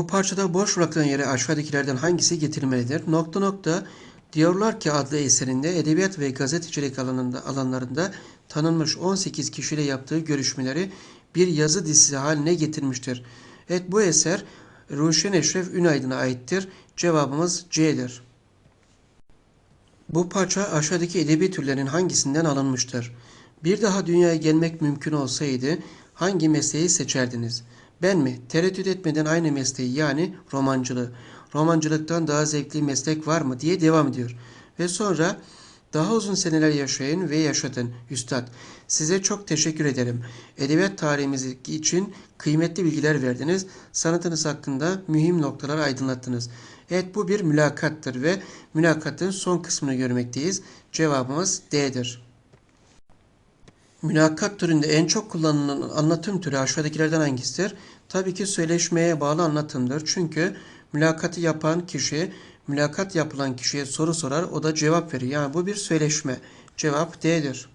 Bu parçada boş bırakılan yere aşağıdakilerden hangisi getirilmelidir? Nokta nokta Diyorlar ki adlı eserinde edebiyat ve gazetecilik alanında, alanlarında tanınmış 18 kişiyle yaptığı görüşmeleri bir yazı dizisi haline getirmiştir. Evet bu eser Ruşen Eşref Ünaydın'a aittir. Cevabımız C'dir. Bu parça aşağıdaki edebi türlerin hangisinden alınmıştır? Bir daha dünyaya gelmek mümkün olsaydı hangi mesleği seçerdiniz? Ben mi? Tereddüt etmeden aynı mesleği yani romancılığı. Romancılıktan daha zevkli meslek var mı diye devam ediyor. Ve sonra daha uzun seneler yaşayın ve yaşatın üstad. Size çok teşekkür ederim. Edebiyat tarihimiz için kıymetli bilgiler verdiniz. Sanatınız hakkında mühim noktalar aydınlattınız. Evet bu bir mülakattır ve mülakatın son kısmını görmekteyiz. Cevabımız D'dir. Mülakat türünde en çok kullanılan anlatım türü aşağıdakilerden hangisidir? Tabii ki söyleşmeye bağlı anlatımdır. Çünkü mülakatı yapan kişi, mülakat yapılan kişiye soru sorar, o da cevap verir. Yani bu bir söyleşme. Cevap D'dir.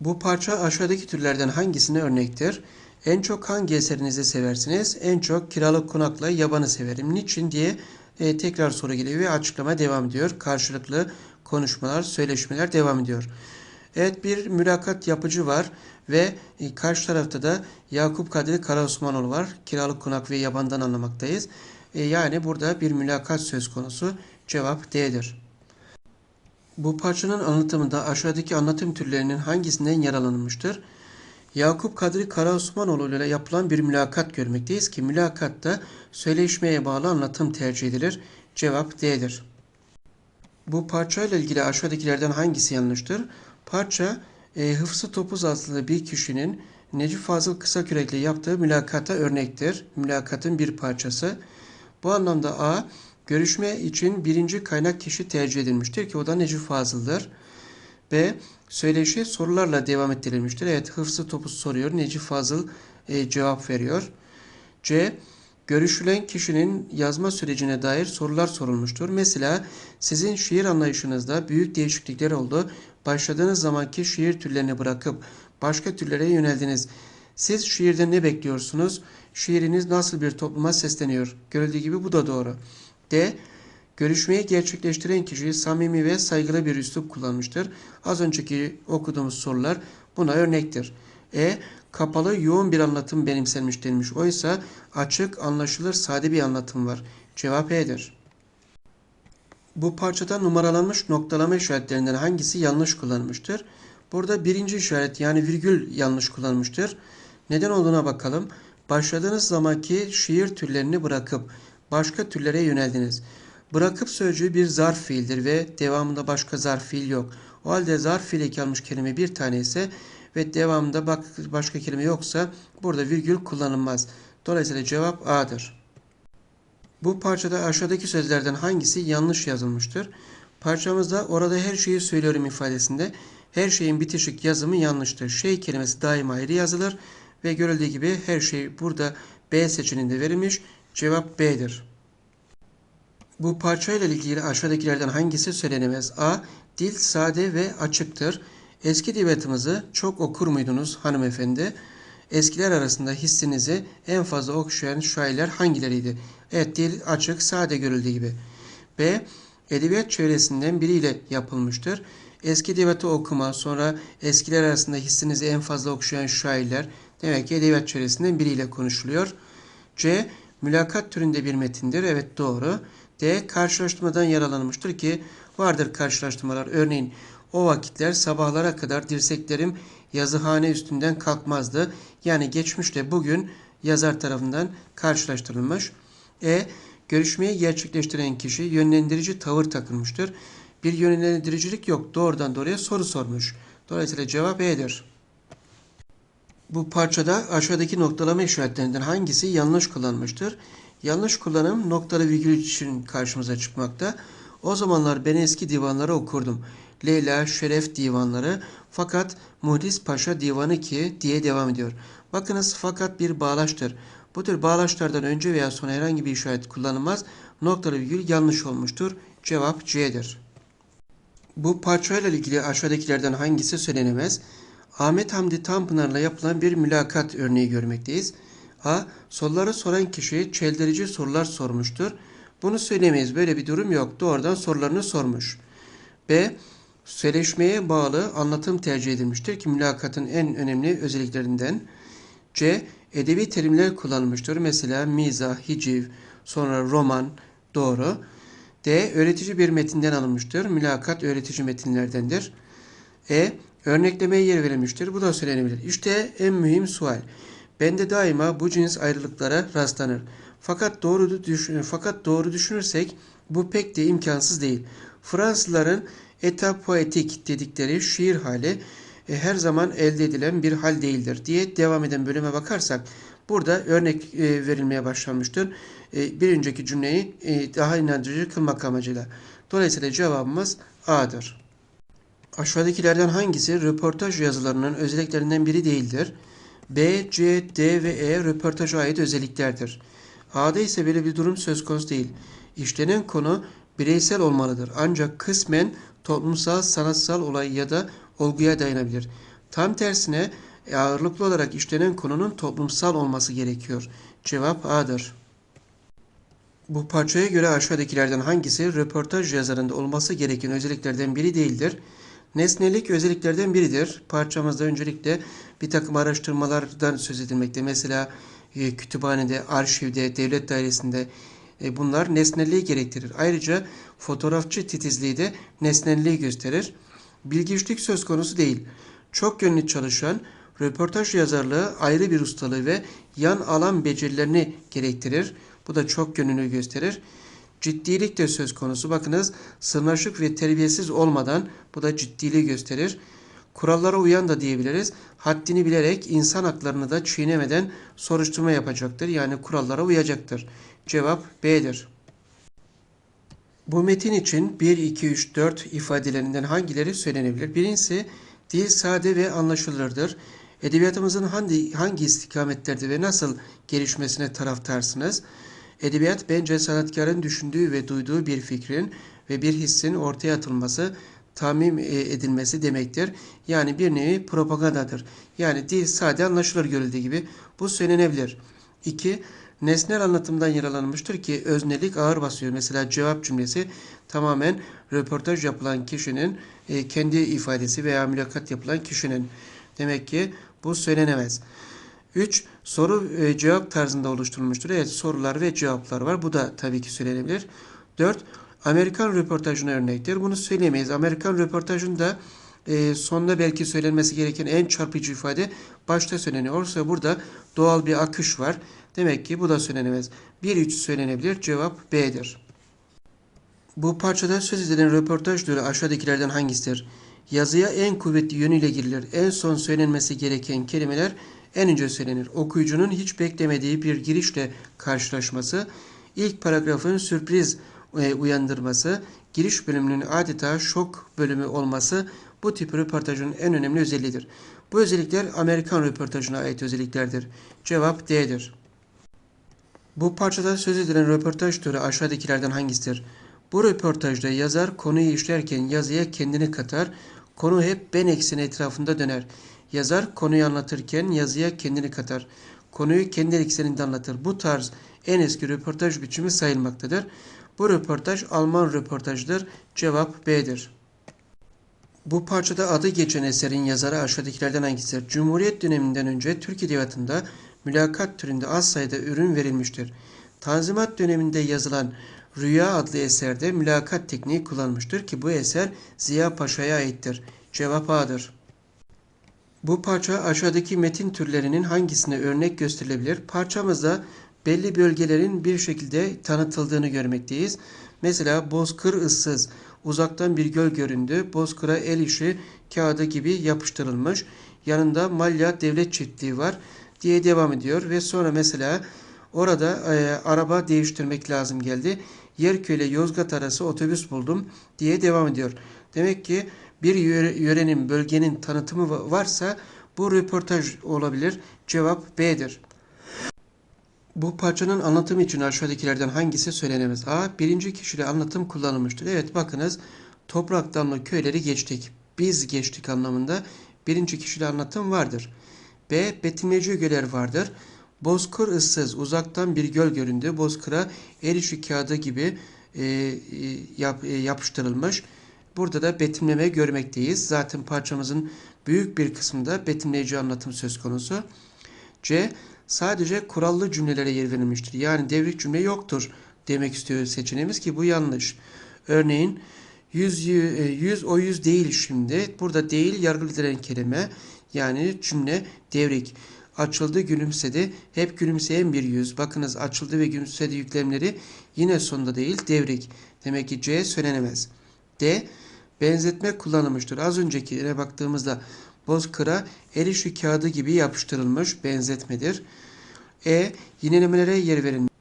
Bu parça aşağıdaki türlerden hangisine örnektir? En çok hangi eserinizi seversiniz? En çok kiralık konakla yabanı severim. Niçin diye e, tekrar soru geliyor ve açıklama devam ediyor. Karşılıklı konuşmalar, söyleşmeler devam ediyor. Evet bir mülakat yapıcı var ve e, karşı tarafta da Yakup Kadri Karaosmanoğlu var. Kiralık konak ve yabandan anlamaktayız. E, yani burada bir mülakat söz konusu. Cevap D'dir. Bu parçanın anlatımında aşağıdaki anlatım türlerinin hangisinden yararlanılmıştır? Yakup Kadri Karaosmanoğlu ile yapılan bir mülakat görmekteyiz ki mülakatta söyleşmeye bağlı anlatım tercih edilir. Cevap D'dir. Bu parçayla ilgili aşağıdakilerden hangisi yanlıştır? Parça e, Hıfzı Topuz adlı bir kişinin Necip Fazıl Kısakürek ile yaptığı mülakata örnektir. Mülakatın bir parçası. Bu anlamda A, görüşme için birinci kaynak kişi tercih edilmiştir ki o da Necip Fazıl'dır. B, söyleşi sorularla devam ettirilmiştir. Evet, Hıfzı Topuz soruyor, Necip Fazıl e, cevap veriyor. C, görüşülen kişinin yazma sürecine dair sorular sorulmuştur. Mesela sizin şiir anlayışınızda büyük değişiklikler oldu. Başladığınız zamanki şiir türlerini bırakıp başka türlere yöneldiniz. Siz şiirden ne bekliyorsunuz? Şiiriniz nasıl bir topluma sesleniyor? Görüldüğü gibi bu da doğru. D. Görüşmeyi gerçekleştiren kişi samimi ve saygılı bir üslup kullanmıştır. Az önceki okuduğumuz sorular buna örnektir. E. Kapalı yoğun bir anlatım benimsenmiş denilmiş. Oysa açık, anlaşılır, sade bir anlatım var. Cevap E'dir. Bu parçada numaralanmış noktalama işaretlerinden hangisi yanlış kullanılmıştır? Burada birinci işaret yani virgül yanlış kullanılmıştır. Neden olduğuna bakalım. Başladığınız zamanki şiir türlerini bırakıp başka türlere yöneldiniz. Bırakıp sözcüğü bir zarf fiildir ve devamında başka zarf fiil yok. O halde zarf fiil almış kelime bir tane ise ve devamında başka kelime yoksa burada virgül kullanılmaz. Dolayısıyla cevap A'dır. Bu parçada aşağıdaki sözlerden hangisi yanlış yazılmıştır? Parçamızda orada her şeyi söylüyorum ifadesinde her şeyin bitişik yazımı yanlıştır. Şey kelimesi daima ayrı yazılır ve görüldüğü gibi her şey burada B seçeneğinde verilmiş. Cevap B'dir. Bu parçayla ilgili aşağıdakilerden hangisi söylenemez? A. Dil sade ve açıktır. Eski edebiyatımızı çok okur muydunuz hanımefendi? Eskiler arasında hissinizi en fazla okşayan şairler hangileriydi? Evet dil açık, sade görüldüğü gibi. B. Edebiyat çevresinden biriyle yapılmıştır. Eski edebiyatı okuma, sonra eskiler arasında hissinizi en fazla okşayan şairler demek ki edebiyat çevresinden biriyle konuşuluyor. C. Mülakat türünde bir metindir. Evet doğru. D. Karşılaştırmadan yaralanmıştır ki vardır karşılaştırmalar. Örneğin o vakitler sabahlara kadar dirseklerim yazıhane üstünden kalkmazdı. Yani geçmişte bugün yazar tarafından karşılaştırılmış. E. Görüşmeyi gerçekleştiren kişi yönlendirici tavır takılmıştır. Bir yönlendiricilik yok. Doğrudan doğruya soru sormuş. Dolayısıyla cevap E'dir. Bu parçada aşağıdaki noktalama işaretlerinden hangisi yanlış kullanmıştır? Yanlış kullanım noktalı virgül için karşımıza çıkmakta. O zamanlar ben eski divanları okurdum. Leyla, Şeref divanları fakat Muhlis Paşa divanı ki diye devam ediyor. Bakınız fakat bir bağlaçtır. Bu tür bağlaçlardan önce veya sonra herhangi bir işaret kullanılmaz. Noktalı virgül yanlış olmuştur. Cevap C'dir. Bu parçayla ilgili aşağıdakilerden hangisi söylenemez? Ahmet Hamdi Tanpınar'la yapılan bir mülakat örneği görmekteyiz. A. Soruları soran kişi çeldirici sorular sormuştur. Bunu söylemeyiz. Böyle bir durum yok. Doğrudan sorularını sormuş. B. Söyleşmeye bağlı anlatım tercih edilmiştir ki mülakatın en önemli özelliklerinden. C. Edebi terimler kullanılmıştır. Mesela mizah, hiciv, sonra roman, doğru. D. Öğretici bir metinden alınmıştır. Mülakat öğretici metinlerdendir. E. Örneklemeye yer verilmiştir. Bu da söylenebilir. İşte en mühim sual. Bende daima bu cins ayrılıklara rastlanır. Fakat doğru düşün, fakat doğru düşünürsek bu pek de imkansız değil. Fransızların eta poetik dedikleri şiir hali e, her zaman elde edilen bir hal değildir diye devam eden bölüme bakarsak burada örnek e, verilmeye başlanmıştır. E, bir önceki cümleyi e, daha inandırıcı kılmak amacıyla. Dolayısıyla cevabımız A'dır. Aşağıdakilerden hangisi röportaj yazılarının özelliklerinden biri değildir? B, C, D ve E röportaja ait özelliklerdir. A'da ise böyle bir durum söz konusu değil. İşlenen konu bireysel olmalıdır. Ancak kısmen toplumsal, sanatsal olay ya da olguya dayanabilir. Tam tersine ağırlıklı olarak işlenen konunun toplumsal olması gerekiyor. Cevap A'dır. Bu parçaya göre aşağıdakilerden hangisi röportaj yazarında olması gereken özelliklerden biri değildir? Nesnelik özelliklerden biridir. Parçamızda öncelikle bir takım araştırmalardan söz edilmekte. Mesela e, kütüphanede, arşivde, devlet dairesinde e, bunlar nesnelliği gerektirir. Ayrıca fotoğrafçı titizliği de nesnelliği gösterir. Bilgiçlik söz konusu değil. Çok yönlü çalışan, röportaj yazarlığı ayrı bir ustalığı ve yan alan becerilerini gerektirir. Bu da çok yönünü gösterir. Ciddilik de söz konusu. Bakınız sırnaşık ve terbiyesiz olmadan bu da ciddiliği gösterir. Kurallara uyan da diyebiliriz. Haddini bilerek insan haklarını da çiğnemeden soruşturma yapacaktır. Yani kurallara uyacaktır. Cevap B'dir. Bu metin için 1, 2, 3, 4 ifadelerinden hangileri söylenebilir? Birincisi dil sade ve anlaşılırdır. Edebiyatımızın hangi, hangi istikametlerde ve nasıl gelişmesine taraftarsınız? Edebiyat bence sanatkarın düşündüğü ve duyduğu bir fikrin ve bir hissin ortaya atılması, tamim edilmesi demektir. Yani bir nevi propagandadır. Yani dil sade anlaşılır görüldüğü gibi bu söylenebilir. 2. Nesnel anlatımdan yararlanmıştır ki öznelik ağır basıyor. Mesela cevap cümlesi tamamen röportaj yapılan kişinin e, kendi ifadesi veya mülakat yapılan kişinin. Demek ki bu söylenemez. 3. Soru e, cevap tarzında oluşturulmuştur. Evet sorular ve cevaplar var. Bu da tabii ki söylenebilir. 4. Amerikan röportajına örnektir. Bunu söyleyemeyiz. Amerikan röportajında e, sonunda belki söylenmesi gereken en çarpıcı ifade başta söyleniyor. Oysa burada doğal bir akış var. Demek ki bu da söylenemez. 1-3 söylenebilir. Cevap B'dir. Bu parçada söz edilen röportaj türü aşağıdakilerden hangisidir? Yazıya en kuvvetli yönüyle girilir. En son söylenmesi gereken kelimeler en önce söylenir. Okuyucunun hiç beklemediği bir girişle karşılaşması, ilk paragrafın sürpriz uyandırması, giriş bölümünün adeta şok bölümü olması bu tip röportajın en önemli özelliğidir. Bu özellikler Amerikan röportajına ait özelliklerdir. Cevap D'dir. Bu parçada söz edilen röportaj türü aşağıdakilerden hangisidir? Bu röportajda yazar konuyu işlerken yazıya kendini katar, konu hep ben ekseni etrafında döner. Yazar konuyu anlatırken yazıya kendini katar. Konuyu kendi ekseninde anlatır. Bu tarz en eski röportaj biçimi sayılmaktadır. Bu röportaj Alman röportajıdır. Cevap B'dir. Bu parçada adı geçen eserin yazarı aşağıdakilerden hangisidir? Cumhuriyet döneminden önce Türk Edebiyatı'nda mülakat türünde az sayıda ürün verilmiştir. Tanzimat döneminde yazılan Rüya adlı eserde mülakat tekniği kullanmıştır ki bu eser Ziya Paşa'ya aittir. Cevap A'dır. Bu parça aşağıdaki metin türlerinin hangisine örnek gösterilebilir? Parçamızda belli bölgelerin bir şekilde tanıtıldığını görmekteyiz. Mesela bozkır ıssız, uzaktan bir göl göründü, bozkıra el işi kağıdı gibi yapıştırılmış, yanında Malya devlet çiftliği var diye devam ediyor ve sonra mesela orada e, araba değiştirmek lazım geldi. Yerköy ile Yozgat arası otobüs buldum diye devam ediyor. Demek ki bir yörenin, bölgenin tanıtımı varsa bu röportaj olabilir. Cevap B'dir. Bu parçanın anlatımı için aşağıdakilerden hangisi söylenemez? A. Birinci kişide anlatım kullanılmıştır. Evet bakınız toprak damlı köyleri geçtik. Biz geçtik anlamında birinci kişide anlatım vardır. B. Betimleci ögeler vardır. Bozkır ıssız, uzaktan bir göl göründü. Bozkıra el işi kağıdı gibi e, e, yap, e, yapıştırılmış. Burada da betimleme görmekteyiz. Zaten parçamızın büyük bir kısmında betimleyici anlatım söz konusu. C. Sadece kurallı cümlelere yer verilmiştir. Yani devrik cümle yoktur demek istiyor seçeneğimiz ki bu yanlış. Örneğin yüz, yüz o yüz değil şimdi. Burada değil yargılayan kelime yani cümle devrik. Açıldı gülümsedi. Hep gülümseyen bir yüz. Bakınız açıldı ve gülümsedi yüklemleri yine sonunda değil devrik. Demek ki C söylenemez. D. Benzetme kullanılmıştır. Az öncekine baktığımızda bozkıra el işi kağıdı gibi yapıştırılmış benzetmedir. E. Yinelemelere yer verilmiş.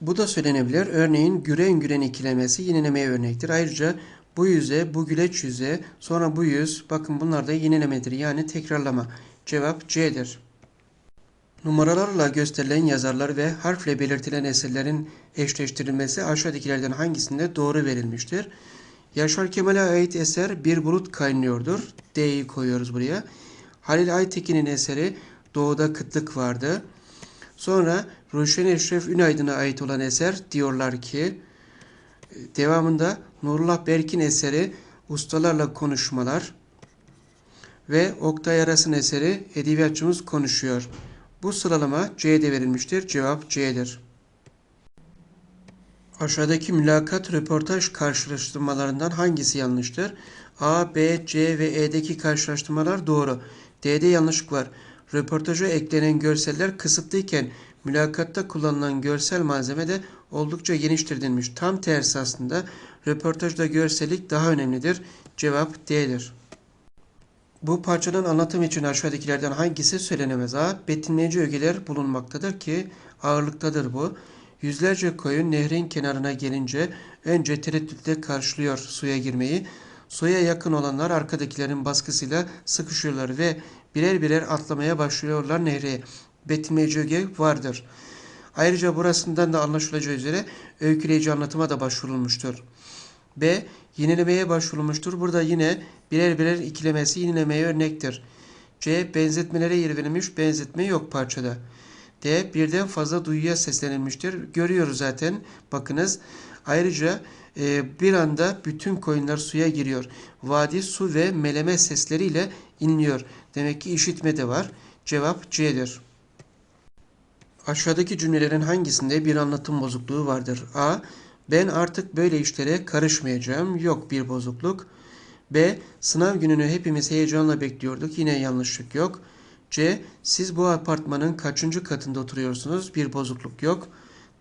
Bu da söylenebilir. Örneğin güren güren ikilemesi yinelemeye örnektir. Ayrıca bu yüze, bu güleç yüze, sonra bu yüz. Bakın bunlar da yinelemedir. Yani tekrarlama. Cevap C'dir. Numaralarla gösterilen yazarlar ve harfle belirtilen eserlerin eşleştirilmesi aşağıdakilerden hangisinde doğru verilmiştir? Yaşar Kemal'e ait eser Bir Bulut Kaynıyordur. D'yi koyuyoruz buraya. Halil Aytekin'in eseri Doğuda Kıtlık Vardı. Sonra Ruşen Eşref Ünaydın'a ait olan eser diyorlar ki devamında Nurullah Berk'in eseri Ustalarla Konuşmalar ve Oktay Aras'ın eseri Edebiyatçımız Konuşuyor. Bu sıralama C'de verilmiştir. Cevap C'dir. Aşağıdaki mülakat röportaj karşılaştırmalarından hangisi yanlıştır? A, B, C ve E'deki karşılaştırmalar doğru. D'de yanlışlık var. Röportaja eklenen görseller kısıtlıyken mülakatta kullanılan görsel malzeme de oldukça geniştir denilmiş. Tam tersi aslında röportajda görsellik daha önemlidir. Cevap D'dir. Bu parçanın anlatım için aşağıdakilerden hangisi söylenemez? A. Betimleyici ögeler bulunmaktadır ki ağırlıktadır bu. Yüzlerce koyun nehrin kenarına gelince önce tereddütle karşılıyor suya girmeyi. Suya yakın olanlar arkadakilerin baskısıyla sıkışıyorlar ve birer birer atlamaya başlıyorlar nehre. Betimleyici vardır. Ayrıca burasından da anlaşılacağı üzere öyküleyici anlatıma da başvurulmuştur. B. Yenilemeye başvurulmuştur. Burada yine birer birer ikilemesi yenilemeye örnektir. C. Benzetmelere yer verilmiş benzetme yok parçada. D. Birden fazla duyuya seslenilmiştir. Görüyoruz zaten. Bakınız. Ayrıca e, bir anda bütün koyunlar suya giriyor. Vadi su ve meleme sesleriyle inliyor. Demek ki işitme de var. Cevap C'dir. Aşağıdaki cümlelerin hangisinde bir anlatım bozukluğu vardır? A. Ben artık böyle işlere karışmayacağım. Yok bir bozukluk. B. Sınav gününü hepimiz heyecanla bekliyorduk. Yine yanlışlık yok. C. Siz bu apartmanın kaçıncı katında oturuyorsunuz? Bir bozukluk yok.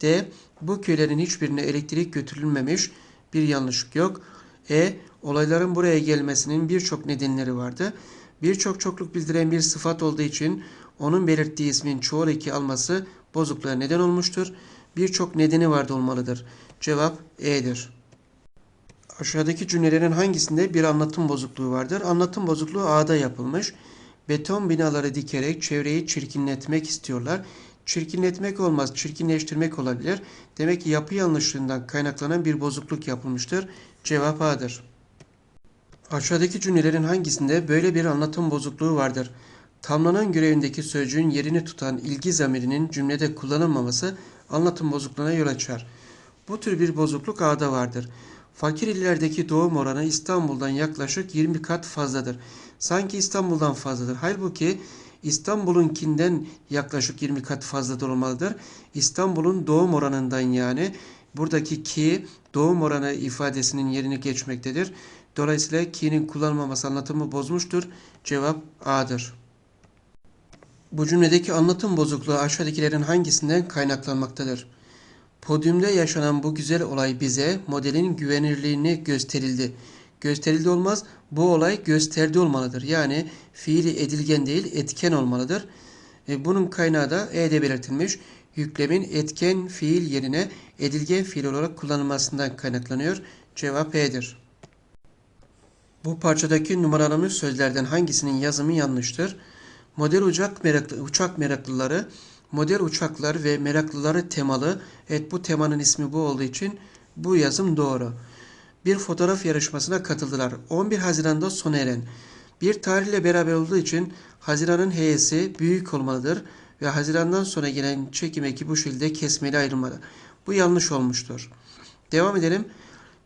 D. Bu köylerin hiçbirine elektrik götürülmemiş. Bir yanlışlık yok. E. Olayların buraya gelmesinin birçok nedenleri vardı. Birçok çokluk bildiren bir sıfat olduğu için onun belirttiği ismin çoğul eki alması bozukluğa neden olmuştur. Birçok nedeni vardı olmalıdır. Cevap E'dir. Aşağıdaki cümlelerin hangisinde bir anlatım bozukluğu vardır? Anlatım bozukluğu A'da yapılmış. Beton binaları dikerek çevreyi çirkinletmek istiyorlar. Çirkinletmek olmaz, çirkinleştirmek olabilir. Demek ki yapı yanlışlığından kaynaklanan bir bozukluk yapılmıştır. Cevap A'dır. Aşağıdaki cümlelerin hangisinde böyle bir anlatım bozukluğu vardır? Tamlanan görevindeki sözcüğün yerini tutan ilgi zamirinin cümlede kullanılmaması anlatım bozukluğuna yol açar. Bu tür bir bozukluk A'da vardır. Fakir illerdeki doğum oranı İstanbul'dan yaklaşık 20 kat fazladır. Sanki İstanbul'dan fazladır. Halbuki İstanbul'unkinden yaklaşık 20 kat fazladır olmalıdır. İstanbul'un doğum oranından yani buradaki ki doğum oranı ifadesinin yerini geçmektedir. Dolayısıyla ki'nin kullanılmaması anlatımı bozmuştur. Cevap A'dır. Bu cümledeki anlatım bozukluğu aşağıdakilerin hangisinden kaynaklanmaktadır? Podyumda yaşanan bu güzel olay bize modelin güvenirliğini gösterildi. Gösterildi olmaz, bu olay gösterdi olmalıdır. Yani fiili edilgen değil, etken olmalıdır. E, bunun kaynağı da E'de belirtilmiş. Yüklemin etken fiil yerine edilgen fiil olarak kullanılmasından kaynaklanıyor. Cevap E'dir. Bu parçadaki numaralanmış sözlerden hangisinin yazımı yanlıştır? Model uçak meraklı, uçak meraklıları, model uçaklar ve meraklıları temalı. Evet bu temanın ismi bu olduğu için bu yazım doğru. Bir fotoğraf yarışmasına katıldılar. 11 Haziran'da sona eren. Bir tarihle beraber olduğu için Haziran'ın heyesi büyük olmalıdır. ve Haziran'dan sonra gelen çekim eki bu şekilde kesmeli ayrılmalı. Bu yanlış olmuştur. Devam edelim.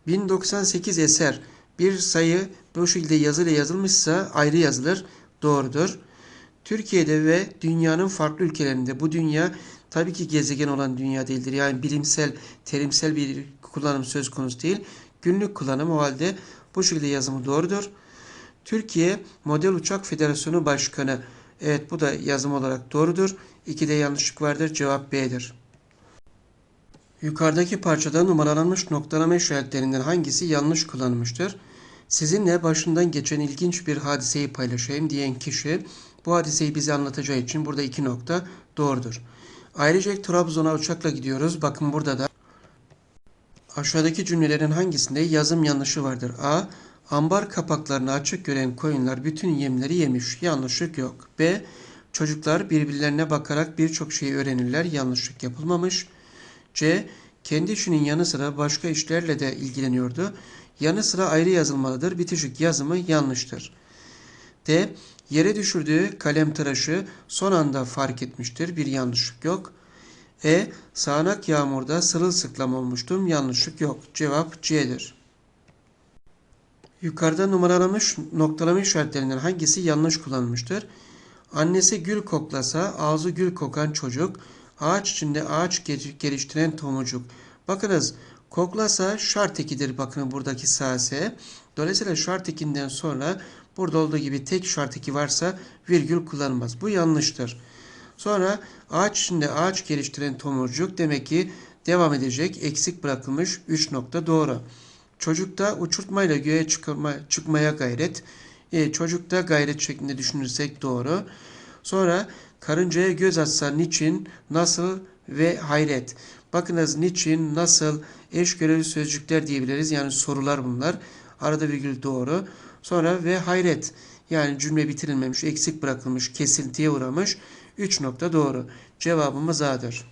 1098 eser bir sayı bu şekilde yazıyla yazılmışsa ayrı yazılır. Doğrudur. Türkiye'de ve dünyanın farklı ülkelerinde bu dünya tabii ki gezegen olan dünya değildir. Yani bilimsel, terimsel bir kullanım söz konusu değil. Günlük kullanım o halde bu şekilde yazımı doğrudur. Türkiye Model Uçak Federasyonu Başkanı. Evet bu da yazım olarak doğrudur. İkide yanlışlık vardır. Cevap B'dir. Yukarıdaki parçada numaralanmış noktalama işaretlerinden hangisi yanlış kullanılmıştır? Sizinle başından geçen ilginç bir hadiseyi paylaşayım diyen kişi bu hadiseyi bize anlatacağı için burada iki nokta doğrudur. Ayrıca Trabzon'a uçakla gidiyoruz. Bakın burada da aşağıdaki cümlelerin hangisinde yazım yanlışı vardır? A. Ambar kapaklarını açık gören koyunlar bütün yemleri yemiş. Yanlışlık yok. B. Çocuklar birbirlerine bakarak birçok şeyi öğrenirler. Yanlışlık yapılmamış. C. Kendi işinin yanı sıra başka işlerle de ilgileniyordu. Yanı sıra ayrı yazılmalıdır. Bitişik yazımı yanlıştır. D. Yere düşürdüğü kalem tıraşı son anda fark etmiştir. Bir yanlışlık yok. E. Sağanak yağmurda sırılsıklam olmuştum. Yanlışlık yok. Cevap C'dir. Yukarıda numaralanmış noktalama işaretlerinden hangisi yanlış kullanılmıştır? Annesi gül koklasa ağzı gül kokan çocuk, ağaç içinde ağaç geliştiren tomurcuk. Bakınız koklasa şart ekidir bakın buradaki sase. Dolayısıyla şart ekinden sonra burada olduğu gibi tek şart eki varsa virgül kullanılmaz. Bu yanlıştır. Sonra ağaç içinde ağaç geliştiren tomurcuk demek ki devam edecek. Eksik bırakılmış 3 nokta doğru. Çocukta uçurtmayla göğe çıkma, çıkmaya gayret. E, çocukta gayret şeklinde düşünürsek doğru. Sonra karıncaya göz atsa niçin, nasıl ve hayret. Bakınız niçin, nasıl, eş görevli sözcükler diyebiliriz. Yani sorular bunlar. Arada virgül doğru. Sonra ve hayret. Yani cümle bitirilmemiş, eksik bırakılmış, kesintiye uğramış. 3 nokta doğru. Cevabımız A'dır.